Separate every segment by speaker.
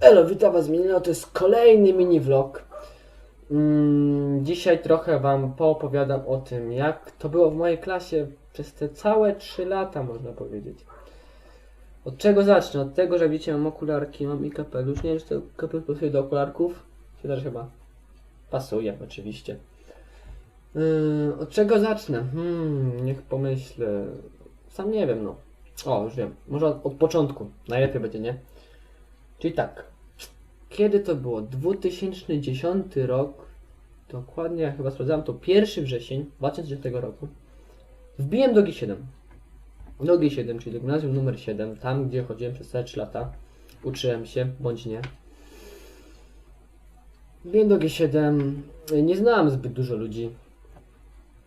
Speaker 1: Elo, witam was Minino, to jest kolejny mini vlog. Mm, dzisiaj trochę wam poopowiadam o tym, jak to było w mojej klasie przez te całe 3 lata, można powiedzieć. Od czego zacznę? Od tego, że widzicie, mam okularki, mam i kapelusz. Nie wiem, czy to kapelusz pasuje do okularków. Się też chyba pasuje, oczywiście. Yy, od czego zacznę? Hmm, niech pomyślę. Sam nie wiem, no. O, już wiem. Może od, od początku. Najlepiej będzie, nie? Czyli tak. Kiedy to było? 2010 rok. Dokładnie, ja chyba sprawdzałem to 1 wrzesień 2010 roku. Wbiłem do G7. Do G7, czyli do gimnazjum numer 7, tam gdzie chodziłem przez całe 3 lata. Uczyłem się, bądź nie. Wbiłem do G7. Nie znałem zbyt dużo ludzi.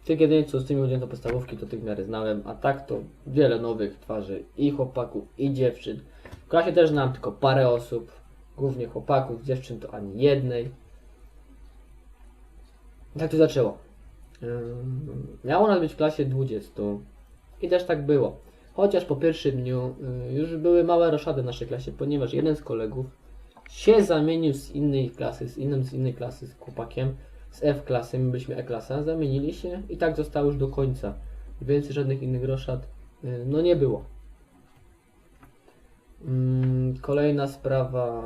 Speaker 1: Tych jedynie co z tymi ludźmi do podstawówki, to tych w miarę znałem, a tak to wiele nowych twarzy i chłopaków, i dziewczyn. Klasie też znam tylko parę osób, głównie chłopaków, dziewczyn to ani jednej. Tak to zaczęło. Miało nas być w klasie 20 i też tak było. Chociaż po pierwszym dniu y, już były małe roszady w naszej klasie, ponieważ jeden z kolegów się zamienił z innej klasy, z innym z innej klasy, z chłopakiem, z F klasy, my byliśmy E klasa, zamienili się i tak zostało już do końca. Więcej żadnych innych roszad y, no nie było. Mm, Kolejna sprawa.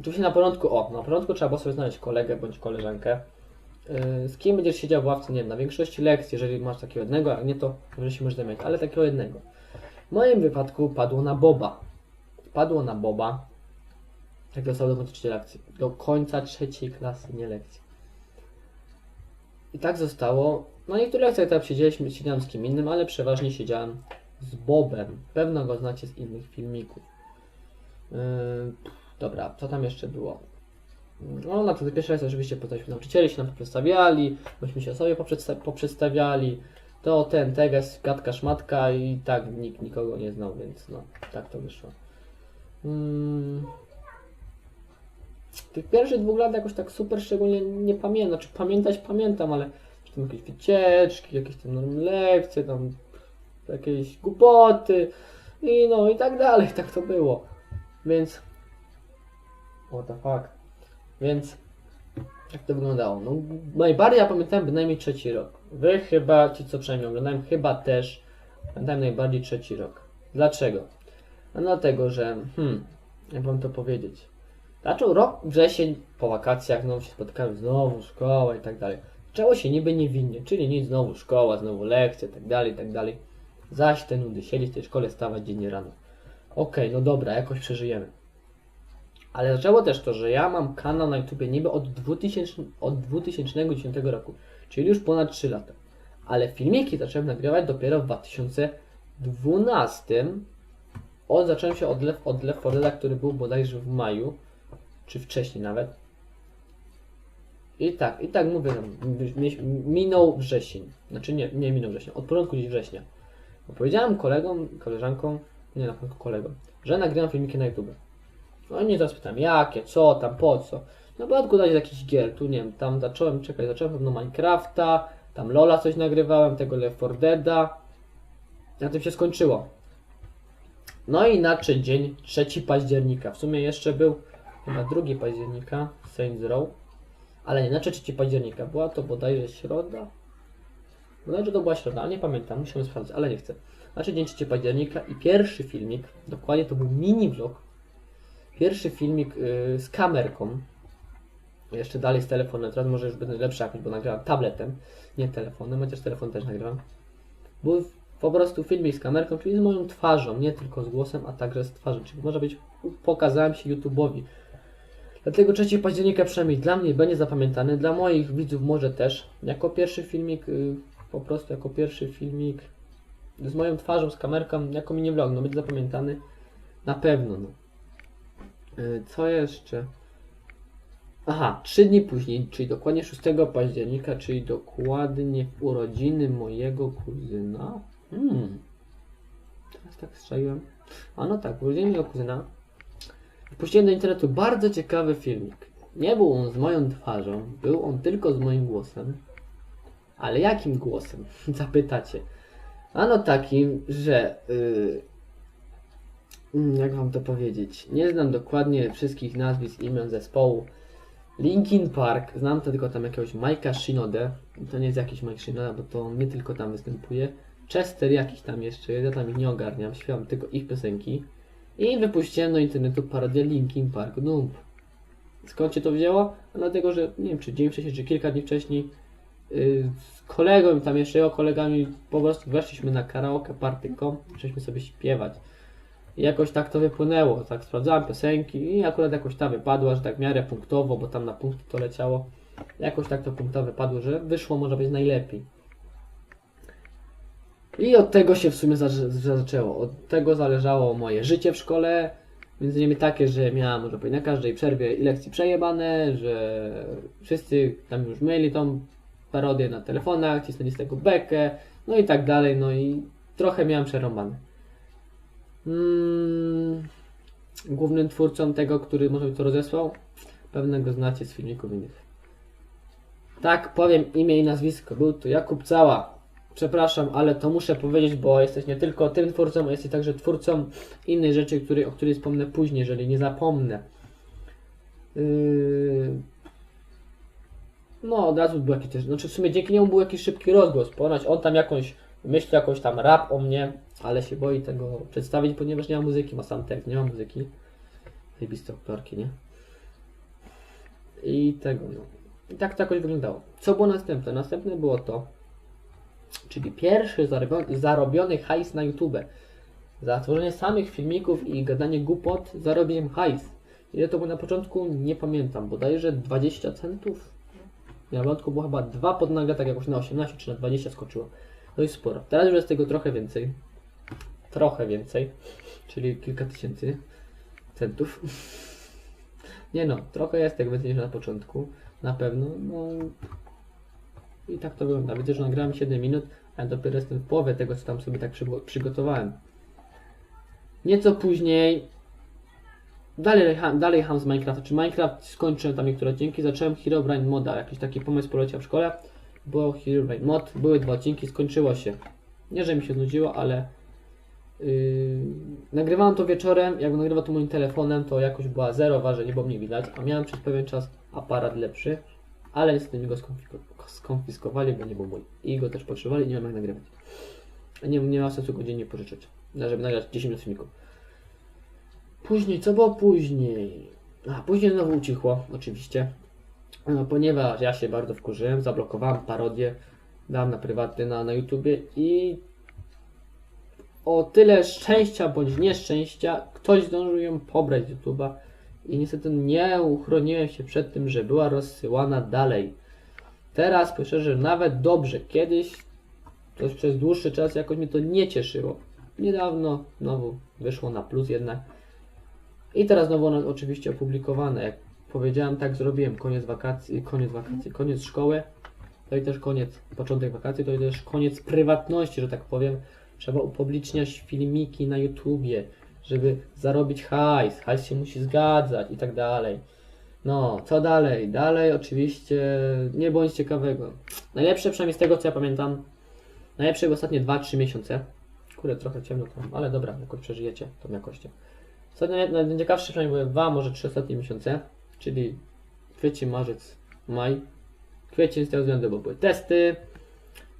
Speaker 1: Oczywiście na początku, o, na początku trzeba było sobie znaleźć kolegę bądź koleżankę. Yy, Z kim będziesz siedział w ławce, nie wiem, na większości lekcji, jeżeli masz takiego jednego, a nie to, może się możesz zamienić, ale takiego jednego. W moim wypadku padło na Boba. Padło na Boba. Tak zostało do końca trzeciej lekcji. Do końca trzeciej klasy, nie lekcji. I tak zostało. Na niektórych lekcjach tam siedzieliśmy, siedziałem z kim innym, ale przeważnie siedziałem z Bobem. Pewno go znacie z innych filmików. Yy, dobra, co tam jeszcze było? No, na to pierwszy raz oczywiście poznaliśmy nauczycieli, się nam poprzedstawiali, myśmy się sobie poprzedsta- poprzedstawiali. To ten, teges, gadka, szmatka i tak nikt nikogo nie znał, więc no, tak to wyszło. Mm. Tych pierwszych dwóch lat jakoś tak super szczególnie nie pamiętam, znaczy pamiętać pamiętam, ale czy tam jakieś wycieczki, jakieś tam lekcje, tam jakieś głupoty i no i tak dalej, tak to było. Więc what the fuck. Więc jak to wyglądało? No najbardziej ja pamiętałem bynajmniej trzeci rok. Wy chyba, ci co przynajmniej oglądałem, chyba też pamiętałem najbardziej trzeci rok. Dlaczego? No dlatego, że hmm, jak wam to powiedzieć? Zaczął rok, wrzesień, po wakacjach, znowu się spotkałem, znowu szkoła i tak dalej. Zaczęło się niby niewinnie, czyli nic, znowu szkoła, znowu lekcje, tak dalej, tak dalej. Zaś te nudy, siedzieć w tej szkole, stawać dziennie rano. Okej, no dobra, jakoś przeżyjemy. Ale zaczęło też to, że ja mam kanał na YouTubie niby od, 2000, od 2010 roku, czyli już ponad 3 lata. Ale filmiki zacząłem nagrywać dopiero w 2012. Od, zacząłem się od Left, od Left 4 Deada, który był bodajże w maju, czy wcześniej nawet. I tak, i tak mówię, no, mi- minął wrzesień. Znaczy nie, nie minął wrzesień, od początku gdzieś września. Bo powiedziałem kolegom, koleżankom, nie na początku kolegom, że nagrywam filmiki na YouTube. No i mnie teraz pytam, jakie, co tam, po co? No bo odkładać jakichś gier, tu nie wiem, tam zacząłem, czekaj, zacząłem pewno Minecrafta, tam Lola coś nagrywałem, tego Left 4 Deada. Na tym się skończyło. No i na czy dzień 3 października. W sumie jeszcze był chyba 2 października, Saints Row. Ale nie, na 3 października. Była to bodajże środa. Bodajże to była środa, ale nie pamiętam, musimy sprawdzić, ale nie chcę. Znaczy dzień 3 października i pierwszy filmik, dokładnie to był mini vlog, Pierwszy filmik y, z kamerką. Jeszcze dalej z telefonem. Teraz może już będę lepszy jakoś, bo nagrałem tabletem, nie telefonem, chociaż telefon też nagrywam. Był po prostu filmik z kamerką, czyli z moją twarzą, nie tylko z głosem, a także z twarzą. Czyli może być, pokazałem się YouTube'owi. Dlatego 3 października przynajmniej dla mnie będzie zapamiętany, dla moich widzów może też. Jako pierwszy filmik, y, po prostu jako pierwszy filmik z moją twarzą, z kamerką, jako mini vlog, no będzie zapamiętany. Na pewno, no. Y, Co jeszcze? Aha, trzy dni później, czyli dokładnie 6 października, czyli dokładnie w urodziny mojego kuzyna. Hmm. Teraz tak strzeliłem. A no tak, w urodziny mojego kuzyna. Wpuściłem do internetu bardzo ciekawy filmik. Nie był on z moją twarzą, był on tylko z moim głosem. Ale jakim głosem? Zapytacie. Ano takim, że yy, jak wam to powiedzieć, nie znam dokładnie wszystkich nazwisk imion zespołu. Linkin Park, znam to tylko tam jakiegoś Mike'a Shinodę, to nie jest jakiś Mike Shinoda, bo to on nie tylko tam występuje. Chester jakiś tam jeszcze ja tam ich nie ogarniam, śpiewam tylko ich piosenki. I wypuściłem do internetu parodię Linkin Park Noob. Skąd się to wzięło? A dlatego, że nie wiem, czy dzień wcześniej, czy kilka dni wcześniej z kolegą, i tam jeszcze jego kolegami po prostu weszliśmy na karaoke party.com, zaczęliśmy sobie śpiewać. I jakoś tak to wypłynęło, tak sprawdzałem piosenki i akurat jakoś ta wypadła, że tak w miarę punktowo, bo tam na punkty to leciało. Jakoś tak to punktowo wypadło, że wyszło może być najlepiej. I od tego się w sumie zaczę- zaczęło. Od tego zależało moje życie w szkole. Między innymi takie, że miałem, może na każdej przerwie lekcji przejebane, że wszyscy tam już mieli tą parodię na telefonach, cisnęli z tego bekę, no i tak dalej, no i trochę miałem przerąbane. Mm, głównym twórcą tego, który może to rozesłał, pewnego znacie z filmików innych. Tak, powiem imię i nazwisko. Był to Jakub Cała. Przepraszam, ale to muszę powiedzieć, bo jesteś nie tylko tym twórcą, ale jesteś także twórcą innej rzeczy, który, o której wspomnę później, jeżeli nie zapomnę. Yy... No, od razu był jakiś też, znaczy w sumie dzięki niemu był jakiś szybki rozgłos. Ponoć on tam jakąś myśli, jakąś tam rap o mnie, ale się boi tego przedstawić, ponieważ nie ma muzyki, ma sam tekst, nie ma muzyki. Zajebiste aktorki, nie? I tego, no. I tak to jakoś wyglądało. Co było następne? Następne było to, czyli pierwszy zarobiony, zarobiony hajs na YouTube. Za tworzenie samych filmików i gadanie głupot zarobiłem hajs. Ile to było na początku? Nie pamiętam. Bodajże 20 centów? Na początku było chyba 2 pod tak jakoś na 18 czy na 20 skoczyło. No i sporo. Teraz już jest tego trochę więcej. Trochę więcej. Czyli kilka tysięcy centów. Nie no, trochę jest tego więcej niż na początku. Na pewno. No i tak to wygląda. Widzę, że nagrałem 7 minut, a dopiero jestem w połowie tego, co tam sobie tak przygo- przygotowałem. Nieco później dalej, dalej ham z Minecrafta. Czy Minecraft skończyłem tam niektóre odcinki, zacząłem Herobrine moda. Jakiś taki pomysł poleciał w szkole. Było Herobrine mod, były dwa odcinki, skończyło się. Nie, że mi się nudziło, ale yy, nagrywałem to wieczorem. Jak nagrywa to moim telefonem, to jakoś była zerowa, że nie było mnie widać. A miałem przez pewien czas aparat lepszy, ale niestety mi go skonfiskowali, bo nie był mój. I go też potrzebowali nie mam jak nagrywać. Nie, nie ma sensu go dziennie pożyczać, żeby nagrać 10 minut. Później, co było później? A, później znowu ucichło, oczywiście. No, ponieważ ja się bardzo wkurzyłem, zablokowałem parodię, dałem na prywatny na, na YouTubie i o tyle szczęścia bądź nieszczęścia ktoś zdążył ją pobrać z YouTube'a i niestety nie uchroniłem się przed tym, że była rozsyłana dalej. Teraz powiem że nawet dobrze, kiedyś to przez dłuższy czas jakoś mnie to nie cieszyło. Niedawno znowu wyszło na plus jednak. I teraz znowu ono oczywiście opublikowane. Jak powiedziałem, tak zrobiłem. Koniec wakacji, koniec wakacji, koniec szkoły. To i też koniec, początek wakacji, to i też koniec prywatności, że tak powiem. Trzeba upubliczniać filmiki na YouTubie, żeby zarobić hajs. Hajs się musi zgadzać i tak dalej. No, co dalej? Dalej oczywiście nie bądź ciekawego. Najlepsze przynajmniej z tego co ja pamiętam. Najlepsze były ostatnie 2-3 miesiące. Kurde, trochę ciemno tam, ale dobra, jakoś przeżyjecie tą jakością. Ostatnie, najciekawsze przynajmniej były 2, może 3 ostatnie miesiące, czyli kwiecień, marzec, maj. Kwiecień z tego względu, bo były testy.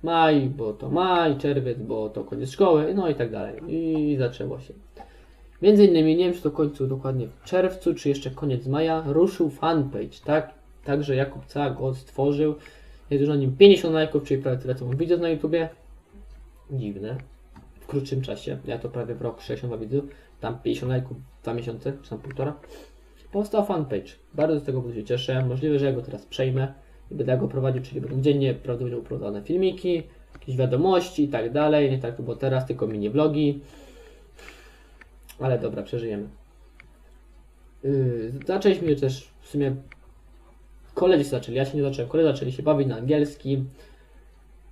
Speaker 1: Maj, bo to maj, czerwiec, bo to koniec szkoły, no i tak dalej. I zaczęło się. Między innymi, nie wiem czy to końcu dokładnie w czerwcu, czy jeszcze koniec maja, ruszył fanpage, tak? Także Jakub Cała go stworzył. Jest już na nim 50 lajków, czyli prawie tyle co mam widzów na YouTubie. Dziwne. W krótszym czasie. Ja to prawie w rok 62 widzów. Tam 50 lajków, 2 miesiące, czy tam półtora. Powstał fanpage. Bardzo z tego się cieszę. Możliwe, że ja go teraz przejmę i będę go prowadził, czyli będą dziennie prawdopodobnie uprowadzane filmiki, jakieś wiadomości i tak dalej. Nie tak było teraz, tylko mini vlogi. Ale dobra, przeżyjemy. Yy, zaczęliśmy też w sumie. Koledzy zaczęli, ja się nie zacząłem. Koledzy zaczęli się bawić na angielski.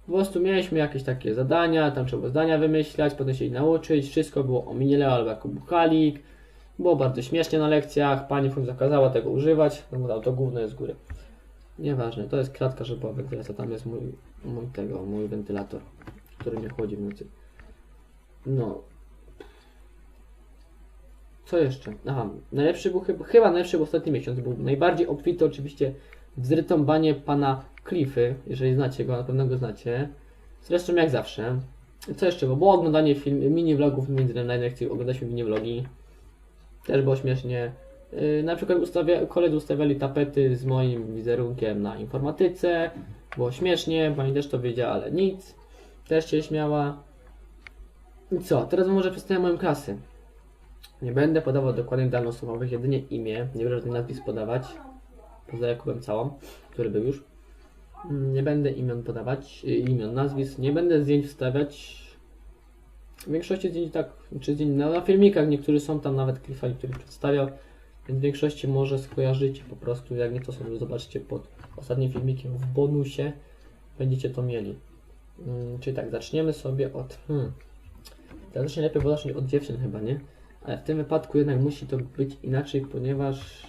Speaker 1: Po prostu mieliśmy jakieś takie zadania, tam trzeba było zdania wymyślać, potem się ich nauczyć. Wszystko było o minile albo jako buchalik. Było bardzo śmiesznie na lekcjach. Pani Fun zakazała tego używać. No bo to gówno jest z góry. Nieważne, to jest kratka żepowa, teraz tam jest mój, mój tego, mój wentylator, który mnie chłodzi w nocy. No, co jeszcze? Aha, najlepszy był chyba, chyba najlepszy był ostatni miesiąc. Był najbardziej obfity oczywiście w zrytąbanie pana Cliffy, jeżeli znacie go, na pewno go znacie. Zresztą jak zawsze. Co jeszcze? Bo było oglądanie film, mini vlogów między na lekcji, oglądaliśmy mini vlogi. Też było śmiesznie. Yy, na przykład ustawia, koledzy ustawiali tapety z moim wizerunkiem na informatyce. Było śmiesznie, pani też to wiedziała, ale nic. Też się śmiała. I co? Teraz może przedstawię moją klasę. Nie będę podawał dokładnych danych osobowych, jedynie imię. Nie będę żadnych nazwisk podawać. Poza Jakubem Całą, który był już. Nie będę imion podawać, y, imion, nazwisk. Nie będę zdjęć wstawiać. W większości zdjęć tak, czy zdjęć na, na filmikach niektórzy są tam nawet klifami, których przedstawiał. Więc w większości może skojarzycie po prostu, jak nie to sobie zobaczcie pod ostatnim filmikiem w bonusie. Będziecie to mieli. Mm, czyli tak, zaczniemy sobie od. Hmm, Teoretycznie lepiej było zacząć od dziewczyn chyba, nie? Ale w tym wypadku jednak musi to być inaczej, ponieważ...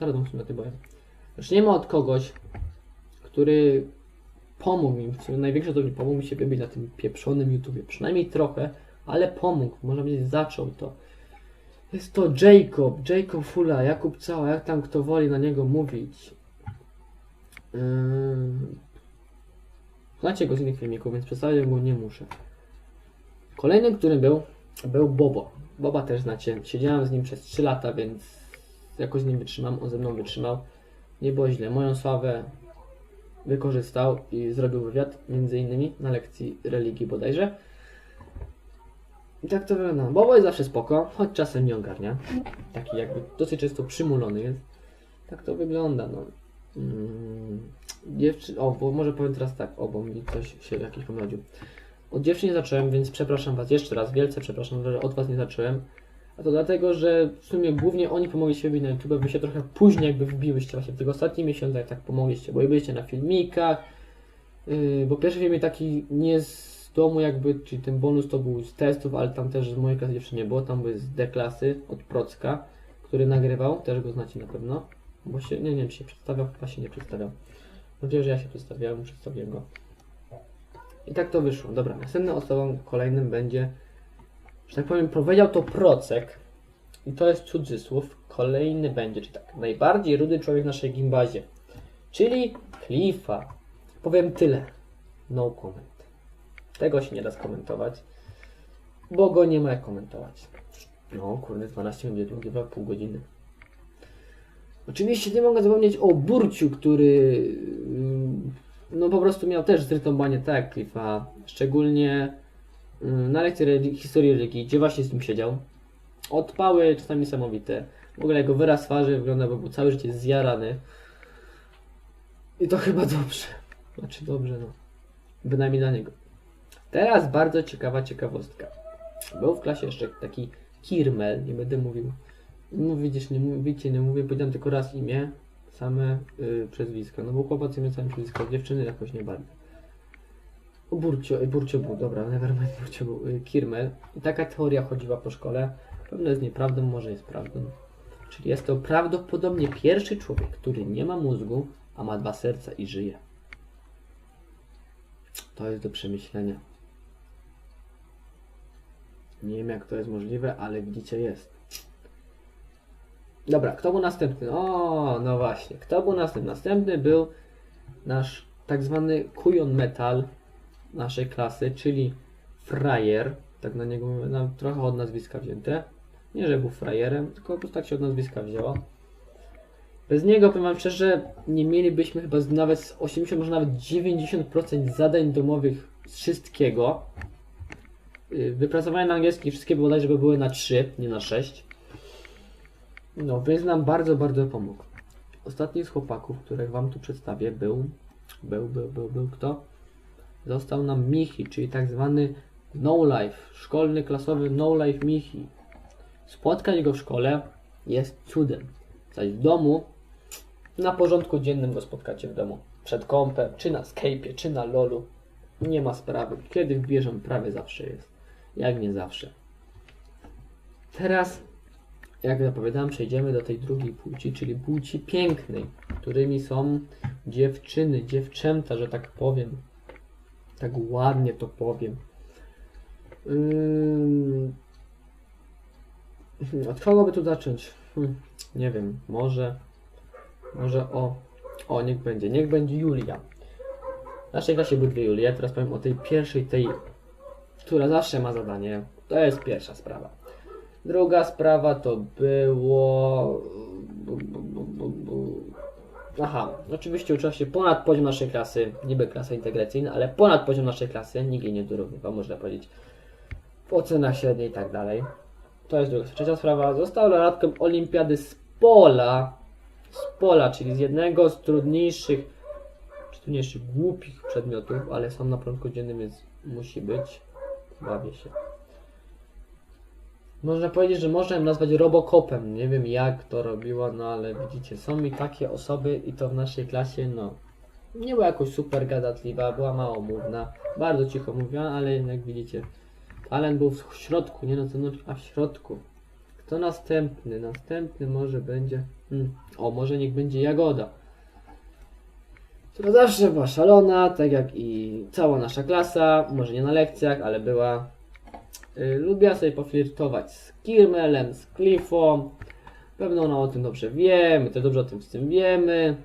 Speaker 1: Zaraz bym w sumie o tym powiem. Zaczniemy od kogoś, który pomógł mi, w największe to mi pomógł mi się wybić na tym pieprzonym YouTubie. Przynajmniej trochę, ale pomógł, można powiedzieć zaczął to. Jest to Jacob, Jacob Fula, Jakub Cała, jak tam kto woli na niego mówić. Yy... Znacie go z innych filmików, więc przedstawiać go nie muszę. Kolejnym, którym był, był Bobo. Boba też znacie. Siedziałem z nim przez 3 lata, więc jakoś z nim wytrzymam, on ze mną wytrzymał. Nie było źle. Moją sławę wykorzystał i zrobił wywiad, między innymi na lekcji religii bodajże. I tak to wygląda. Bobo jest zawsze spoko, choć czasem nie ogarnia. Taki jakby dosyć często przymulony jest. Tak to wygląda, no. Mm. O, bo może powiem teraz tak, o, bo mi coś się jakiś pomylił. Od dziewczyn nie zacząłem, więc przepraszam Was jeszcze raz, wielce przepraszam, że od Was nie zacząłem. A to dlatego, że w sumie głównie oni pomogli się wybić na YouTube, wy się trochę później jakby wbiłyście właśnie w tych ostatnich miesiącach, tak pomogliście, bo i byliście na filmikach, yy, bo pierwszy filmik taki nie z domu jakby, czyli ten bonus to był z testów, ale tam też z mojej klasy dziewczyn nie było, tam były z D-klasy od Procka, który nagrywał, też go znacie na pewno, bo się, nie, nie wiem czy się przedstawiał, chyba się nie przedstawiał. Nadzieję, że ja się przedstawiałem, przedstawiłem go. I tak to wyszło. Dobra, następną osobą kolejnym będzie, że tak powiem, powiedział to Procek. I to jest cudzysłów. Kolejny będzie, czyli tak, najbardziej rudy człowiek w naszej gimbazie. Czyli Cliffa. Powiem tyle. No comment. Tego się nie da skomentować, bo go nie ma jak komentować. No, kurde, 12 minut, długie 2,5 godziny. Oczywiście nie mogę zapomnieć o Burciu, który mm, no po prostu miał też zrytowanie tak jak Cliffa, szczególnie na lekcji religi- historii religii, gdzie właśnie z nim siedział. Odpały czasami niesamowite. W ogóle jego wyraz twarzy wygląda, bo był całe życie zjarany. I to chyba dobrze. Znaczy dobrze, no. Bynajmniej dla niego. Teraz bardzo ciekawa ciekawostka. Był w klasie jeszcze taki Kirmel, nie będę mówił. No widzisz, nie mówicie, nie mówię, powiedziałem tylko raz imię, same y, przezwiska. No bo chłopacy miał same przezwisko, dziewczyny jakoś nie bardzo. Burcio, Burcio był, dobra, nevermind, Burcio był, y, Kirmel. I taka teoria chodziła po szkole. Pewno jest nieprawdą, może jest prawdą. Czyli jest to prawdopodobnie pierwszy człowiek, który nie ma mózgu, a ma dwa serca i żyje. To jest do przemyślenia. Nie wiem jak to jest możliwe, ale widzicie jest. Dobra, kto był następny? O, no właśnie. Kto był następny? Następny był nasz tak zwany kujon metal naszej klasy, czyli frajer. Tak na niego no, trochę od nazwiska wzięte. Nie, że był frajerem, tylko po prostu tak się od nazwiska wzięło. Bez niego, powiem wam szczerze, nie mielibyśmy chyba nawet z 80, może nawet 90% zadań domowych z wszystkiego. Yy, Wypracowanie na angielski wszystkie bodajże by były na 3, nie na 6. No, więc nam bardzo, bardzo pomógł. Ostatni z chłopaków, których wam tu przedstawię, był, był, był, był, był kto? Został nam Michi, czyli tak zwany no life, szkolny, klasowy no life Michi. Spotkać go w szkole jest cudem. Zaś w domu, na porządku dziennym go spotkacie w domu. Przed kąpem, czy na Skype'ie, czy na LoLu. Nie ma sprawy. Kiedy wbierzę, prawie zawsze jest. Jak nie zawsze. Teraz jak zapowiadałem, przejdziemy do tej drugiej płci, czyli płci pięknej, którymi są dziewczyny, dziewczęta, że tak powiem. Tak ładnie to powiem. Ym, Od kogo by tu zacząć? Hm, nie wiem, może. Może o. O, niech będzie. Niech będzie Julia. W naszej klasie były dwie Julie. Teraz powiem o tej pierwszej, tej, która zawsze ma zadanie. To jest pierwsza sprawa. Druga sprawa to było. Aha, oczywiście uczyła się ponad poziom naszej klasy, niby klasa integracyjna, ale ponad poziom naszej klasy, nikt jej nie dorównywał, można powiedzieć, w ocenach średniej i tak dalej. To jest druga. Trzecia sprawa, została laureatką olimpiady z pola, z pola, czyli z jednego z trudniejszych, czy trudniejszych, głupich przedmiotów, ale są na porządku dziennym, więc musi być. Bawię się. Można powiedzieć, że można ją nazwać robokopem. Nie wiem jak to robiła, no ale widzicie, są mi takie osoby i to w naszej klasie, no. Nie była jakoś super gadatliwa, była małomówna, bardzo cicho mówiła, ale jednak widzicie, talent był w środku, nie na zewnątrz, a w środku. Kto następny? Następny może będzie. Hmm. O, może niech będzie Jagoda. Która zawsze była szalona, tak jak i cała nasza klasa. Może nie na lekcjach, ale była. Y, lubiła sobie poflirtować z Kirmelem, z Cliffą. Pewno ona o tym dobrze wie, my też dobrze o tym z tym wiemy.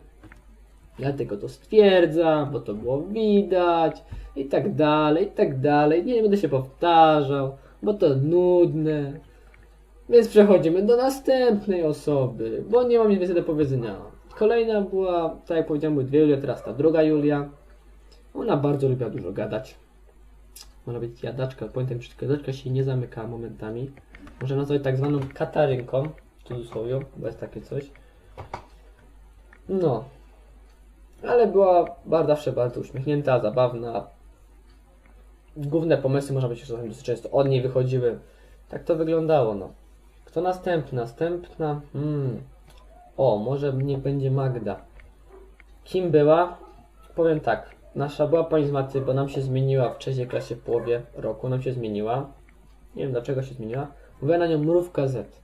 Speaker 1: Dlatego to stwierdza, bo to było widać i tak dalej, i tak dalej. Nie będę się powtarzał, bo to nudne. Więc przechodzimy do następnej osoby, bo nie mam nic więcej do powiedzenia. Kolejna była, tak jak powiedziałem, były dwie Julie, teraz ta druga Julia. Ona bardzo lubiła dużo gadać. Można być jadaczka, pamiętam, że jadaczka się nie zamyka momentami. Można nazwać tak zwaną katarynką, w cudzysłowie, bo jest takie coś. No. Ale była zawsze bardzo uśmiechnięta, zabawna. Główne pomysły, można być czasami dosyć często od niej wychodziły. Tak to wyglądało, no. Kto następny? Następna? Hmm. O, może niech będzie Magda. Kim była? Powiem tak. Nasza była pani z maty, bo nam się zmieniła w trzeciej klasie w połowie roku. Nam się zmieniła. Nie wiem dlaczego się zmieniła. Mówiła na nią mrówka Z.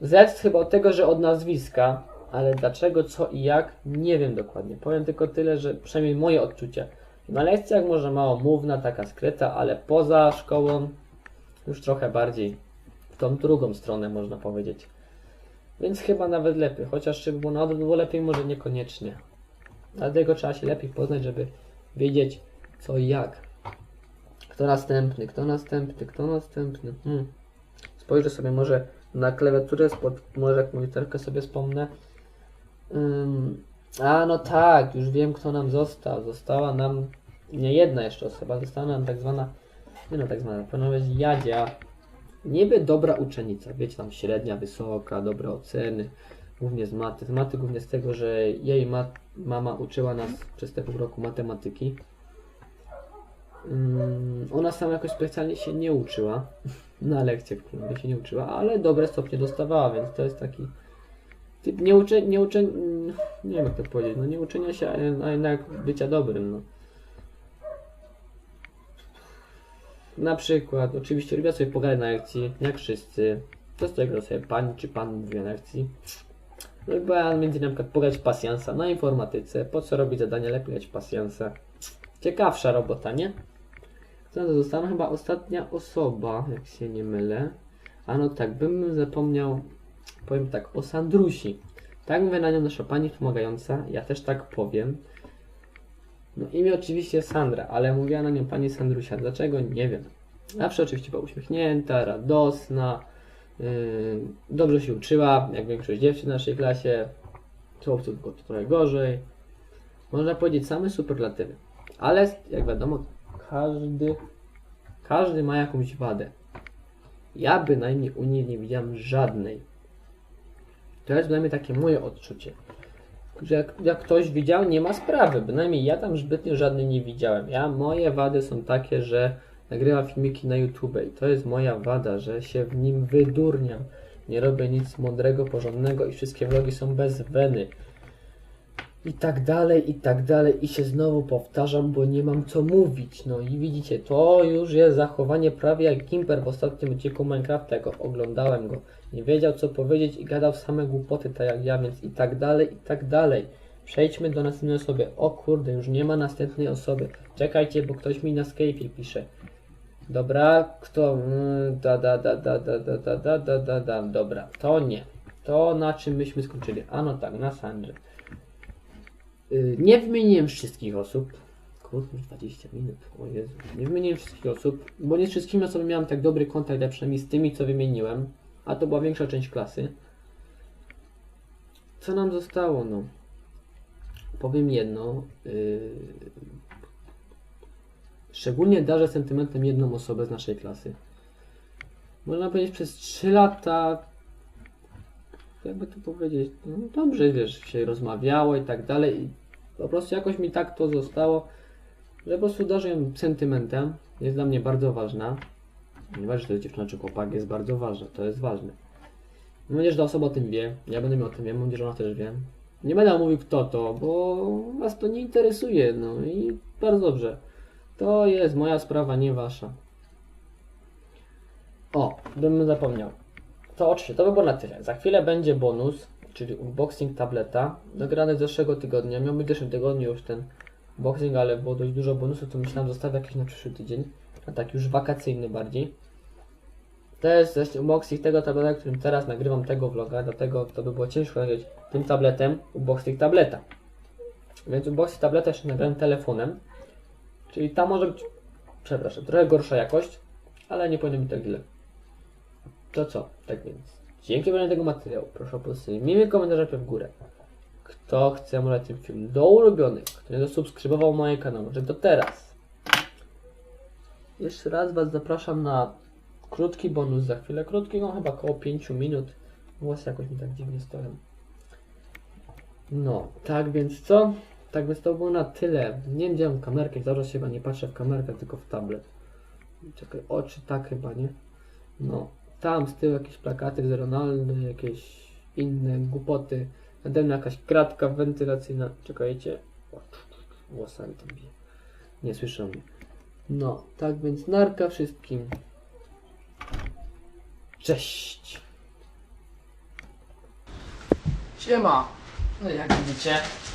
Speaker 1: Z chyba od tego, że od nazwiska, ale dlaczego, co i jak, nie wiem dokładnie. Powiem tylko tyle, że przynajmniej moje odczucie. Na lekcjach może mało mówna, taka skryta, ale poza szkołą już trochę bardziej w tą drugą stronę można powiedzieć. Więc chyba nawet lepiej, chociaż czy by było na odwrót było lepiej, może niekoniecznie. Dlatego trzeba się lepiej poznać, żeby wiedzieć co i jak. Kto następny, kto następny, kto następny. Hmm. Spojrzę sobie może na klawiaturę, spod, może jakąś literkę sobie wspomnę. Ym, a no tak, już wiem kto nam został. Została nam nie jedna jeszcze osoba, została nam tak zwana, nie no tak zwana, być Jadzia. Niby dobra uczennica, wiecie tam średnia, wysoka, dobre oceny, głównie z maty. Z maty głównie z tego, że jej mat, mama uczyła nas przez te pół roku matematyki. Ym, ona sama jakoś specjalnie się nie uczyła, na lekcje w klubie się nie uczyła, ale dobre stopnie dostawała, więc to jest taki typ nie ucze, nie ucze, mm, nie wiem jak to powiedzieć, no nie uczenia się, a jednak bycia dobrym, no. Na przykład, oczywiście lubię sobie pogadać na lekcji, jak wszyscy. To z tego sobie pani czy pan mówi na lekcji. Lubię między innymi na przykład pogadać pasjansa na informatyce. Po co robić zadania, lepiej grać pasjansa. Ciekawsza robota, nie? Co? No chyba ostatnia osoba, jak się nie mylę. A no tak, bym zapomniał, powiem tak, o Sandrusi. Tak mówię na nią nasza pani wspomagająca, ja też tak powiem. No imię oczywiście Sandra, ale mówiła na nią pani Sandrusia. Dlaczego? Nie wiem. Zawsze oczywiście była uśmiechnięta, radosna, dobrze się uczyła, jak większość dziewczyn w naszej klasie. Chłopców było trochę gorzej. Można powiedzieć same superlatywy. Ale jak wiadomo, każdy, każdy ma jakąś wadę. Ja bynajmniej u niej nie widziałem żadnej. To jest bynajmniej takie moje odczucie że jak, jak ktoś widział, nie ma sprawy. Bynajmniej ja tam zbytnio żadnej nie widziałem. Ja, moje wady są takie, że nagrywam filmiki na YouTube i to jest moja wada, że się w nim wydurniam. Nie robię nic mądrego, porządnego i wszystkie vlogi są bez weny. I tak dalej, i tak dalej. I się znowu powtarzam, bo nie mam co mówić. No i widzicie, to już jest zachowanie prawie jak Gimper w ostatnim odcinku Minecrafta, jak go oglądałem go. Nie wiedział co powiedzieć i gadał same głupoty, tak jak ja, więc i tak dalej, i tak dalej. Przejdźmy do następnej osoby. O kurde, już nie ma następnej osoby. Czekajcie, bo ktoś mi na Skype'ie pisze. Dobra, kto? mm, Da, da, da, da, da, da, da, da, da, da, da, dobra, to nie. To na czym myśmy skończyli? A no tak, na Sandrze. Y, Nie wymieniłem wszystkich osób. Kurde, 20 minut, o Jezu. Nie wymieniłem wszystkich osób, bo nie z wszystkimi osobami miałem tak dobry kontakt, jak przynajmniej z tymi, co wymieniłem. A to była większa część klasy. Co nam zostało, no? Powiem jedno. Yy... Szczególnie darzę sentymentem jedną osobę z naszej klasy. Można powiedzieć, przez 3 lata, jakby to powiedzieć, no dobrze, wiesz, się rozmawiało i tak dalej. I po prostu jakoś mi tak to zostało, że po prostu darzę ją sentymentem. Jest dla mnie bardzo ważna. Nieważne, czy to jest dziewczyna czy chłopak, jest bardzo ważna, to jest ważne. Mam nadzieję, że ta osoba o tym wie. Ja będę miał o tym wiem, mam że ona też wie. Nie będę mówił kto to, bo was to nie interesuje, no i bardzo dobrze. To jest moja sprawa, nie wasza. O, bym zapomniał. To oczywiście, to by było na tyle. Za chwilę będzie bonus, czyli unboxing tableta, nagrany z zeszłego tygodnia. Miał być w zeszłym tygodniu już ten unboxing, ale było dość dużo bonusów, to myślałem zostawię jakiś na przyszły tydzień. A tak już wakacyjny bardziej. To jest właśnie unboxing tego tableta, którym teraz nagrywam tego vloga, dlatego to by było ciężko nagrać tym tabletem unboxing tableta. Więc unboxing tableta jeszcze nagrałem telefonem. Czyli ta może być, przepraszam, trochę gorsza jakość, ale nie powinno być tak źle. To co? Tak więc, dzięki za tego materiału. Proszę o pozostawienie miły komentarz w górę. Kto chce może ten film do ulubionych, kto nie zasubskrybował moje kanały, że to teraz. Jeszcze raz Was zapraszam na krótki bonus za chwilę. Krótki, no chyba około 5 minut. Włosy jakoś mi tak dziwnie stoją. No, tak więc co? Tak więc to było na tyle. Nie wiem, gdzie kamerkę, zaraz się chyba nie patrzę w kamerkę, tylko w tablet. Czekaj, oczy tak chyba, nie? No, tam z tyłu jakieś plakaty z Ronaldo, jakieś inne głupoty. Nade mną jakaś kratka wentylacyjna. Czekajcie. O, Włosami tam bije. Nie słyszą mnie. No, tak więc narka wszystkim. Cześć.
Speaker 2: Siema! No jak widzicie,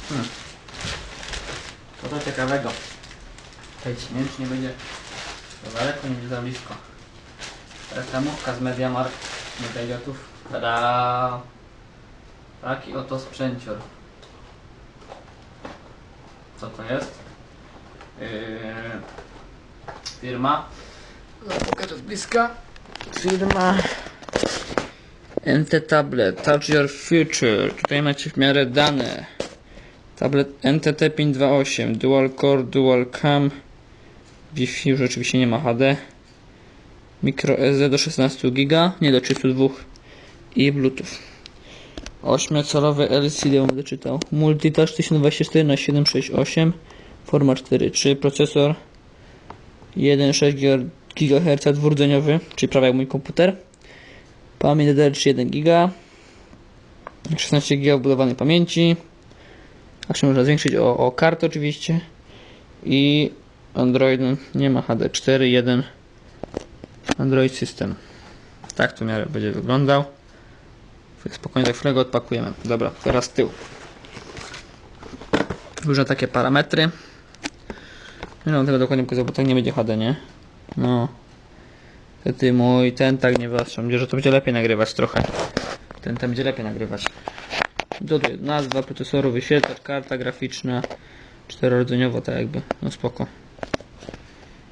Speaker 2: hmm. To to ciekawego. Tutaj śmieć nie będzie za daleko, nie będzie za blisko. Reklamówka z Mediamarkt, Mediagotów. Tada! Taki oto sprzęcior. Co to jest? Yy, firma. No, pokażę z bliska. Firma NT Tablet, Touch Your Future. Tutaj macie w miarę dane. Tablet NTT 528, Dual Core, Dual Cam. Wi-Fi już oczywiście nie ma HD. Micro SD do 16 GB, nie do 32 i Bluetooth. 8-calowy LCD będę czytał. Multitouch 1024 na 768 forma 4.3 procesor 1,6 GHz dwurdzeniowy, czyli prawie jak mój komputer. Pamięć DDR 1 GB. 16 GB budowanej pamięci. Się można zwiększyć o, o kartę oczywiście. I Android no, nie ma HD 4.1 Android System. Tak to miarę będzie wyglądał. Spokojnie za chwilę odpakujemy. Dobra, teraz tył. Różne takie parametry. Nie wiem tego dokładnie pokazał, bo tak nie będzie HD, nie? No. Ty mój, ten tak nie waszą. Będzie, że to będzie lepiej nagrywać trochę. Ten tam będzie lepiej nagrywać. Dodaję nazwa procesoru, wyświetlacz, karta graficzna. Czterordzeniowo tak jakby. No spoko.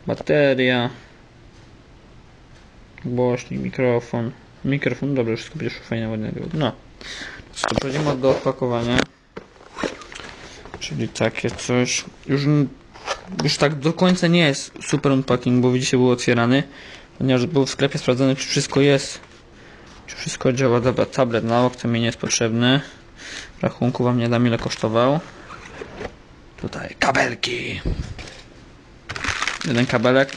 Speaker 2: Bateria. Głośnik, mikrofon. Mikrofon, dobrze, wszystko będzie fajnie, ładnie. No. To przechodzimy do opakowania. Czyli takie coś. Już, już tak do końca nie jest super unpacking, bo widzicie był otwierany. Ponieważ był w sklepie sprawdzony, czy wszystko jest. Czy wszystko działa. Dobra, tablet na okno mi nie jest potrzebny. Rachunku wam nie dam ile kosztował. Tutaj kabelki. Jeden kabelek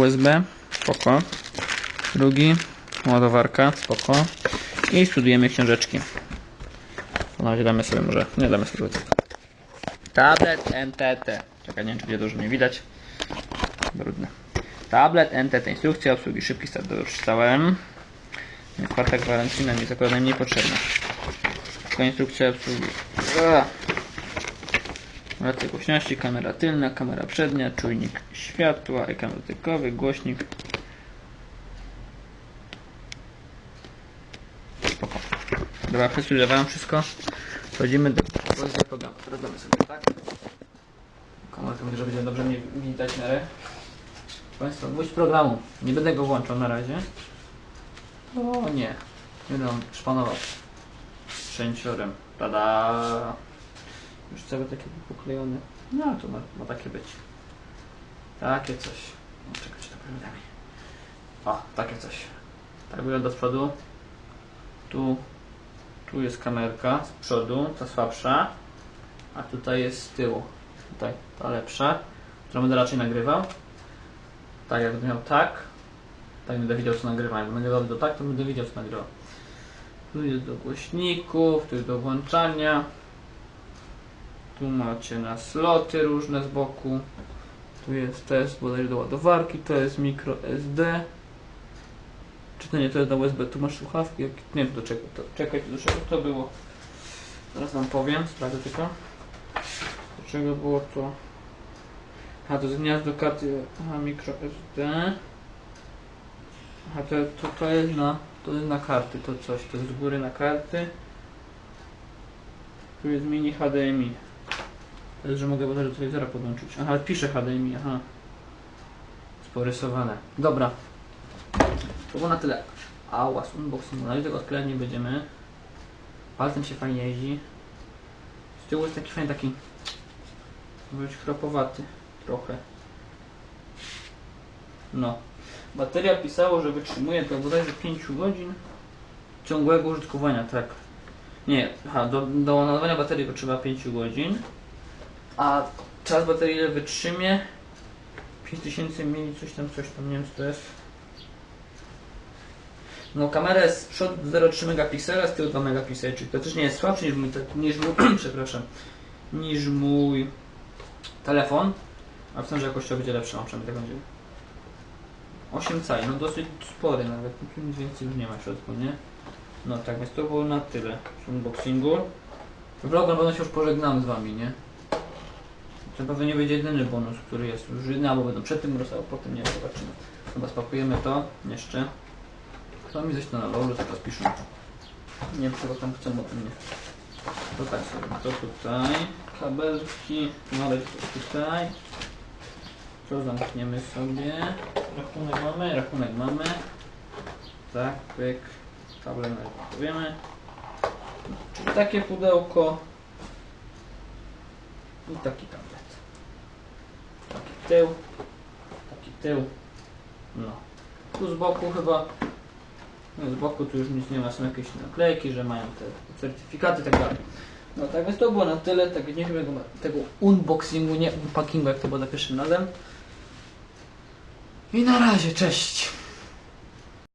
Speaker 2: USB, spoko. Drugi ładowarka, spoko. I studujemy książeczki. Na razie damy sobie może, nie damy sobie tego. Tablet NTT. Czekaj, nie wiem czy będzie dużo nie widać. Brudne. Tablet NTT. Instrukcja obsługi. Szybki start. Przeczytałem. Karta gwarancyjna mi jest akurat najmniej potrzebna. Tylko instrukcja obsługi. Regulacja głośności, kamera tylna, kamera przednia, czujnik światła, ekran dotykowy, głośnik. Spoko. Dobra, przesłuchałem wszystko. Przechodzimy do do programu. Teraz sobie tak. Komórkę że będzie dobrze mnie widać w miarę. Państwo, gwóźdź programu. Nie będę go włączał na razie. O nie. Będę szpanować. Trzęciorem. Tada! Już całe takie poklejone. No to ma, ma takie być. Takie coś. O, czekajcie, to powiem O, takie coś. Tak wygląda z przodu. Tu, tu jest kamerka z przodu, ta słabsza. A tutaj jest z tyłu. Tutaj ta lepsza, którą będę raczej nagrywał. Tak, jak będę miał tak, tak będę widział co nagrywam. Jak będę nagrywał do tak, to będę widział co nagrywam. Tu jest do głośników, tu jest do włączania. Tu macie na sloty różne z boku. Tu jest test bodajże do ładowarki, to jest micro SD. Czy to nie, to jest na USB, tu masz słuchawki, nie wiem do czego to, czekaj, do czego to było. Zaraz wam powiem, sprawdzę tylko. Do czego było to? A to jest gniazdo karty, aha, micro SD. Aha, to, to, to jest na, to na karty, to coś, to z góry na karty. Tu jest mini HDMI. To jest, że mogę do telewizora podłączyć. Aha, pisze HDMI, aha. Jest porysowane. Dobra. To było na tyle. Ała, z unboxingu. Na razie tego odklejać nie będziemy. Palcem się fajnie jeździ. Z tyłu jest taki fajny, taki... Być chropowaty. Trochę. No. Bateria pisało, że wytrzymuje do bodajże 5 godzin ciągłego użytkowania, tak. Nie, aha, do, do baterii potrzeba 5 godzin. A czas baterii ile wytrzymie? 5000 mili, coś tam, coś tam, nie wiem co to jest. No kamera jest z przodu 0,3 megapiksela, z tyłu 2 megapiksele, czyli to też nie jest słabszy niż mój, niż mój przepraszam, niż mój telefon. A w że jakościowo będzie lepsza, przynajmniej tak będzie. 8 cali, no dosyć spory nawet, nic więcej już nie ma w środku, nie? No tak, więc to było na tyle z unboxingu. Vlog na pewno się już pożegnam z wami, nie? To pewnie nie będzie jedyny bonus, który jest. Już jedyny albo będą przed tym rozstał, potem nie zobaczymy. Chyba spakujemy to jeszcze. To mi coś na lolu, zaraz piszą. Nie wiem, czego tam chcą ode mnie. To tak sobie, to tutaj. Kabelki, należy to tutaj. To zamkniemy sobie. Rachunek mamy, rachunek mamy. Tak, pyk. Tablet powiemy. Takie pudełko. I taki tablet. Taki tył. Taki tył. No. Tu z boku chyba. No z boku tu już nic nie ma, są jakieś naklejki, że mają te certyfikaty i tak dalej. No tak więc to było na tyle, tak nie wiem tego unboxingu, nie unpackingu jak to było za pierwszym razem. I na razie, cześć!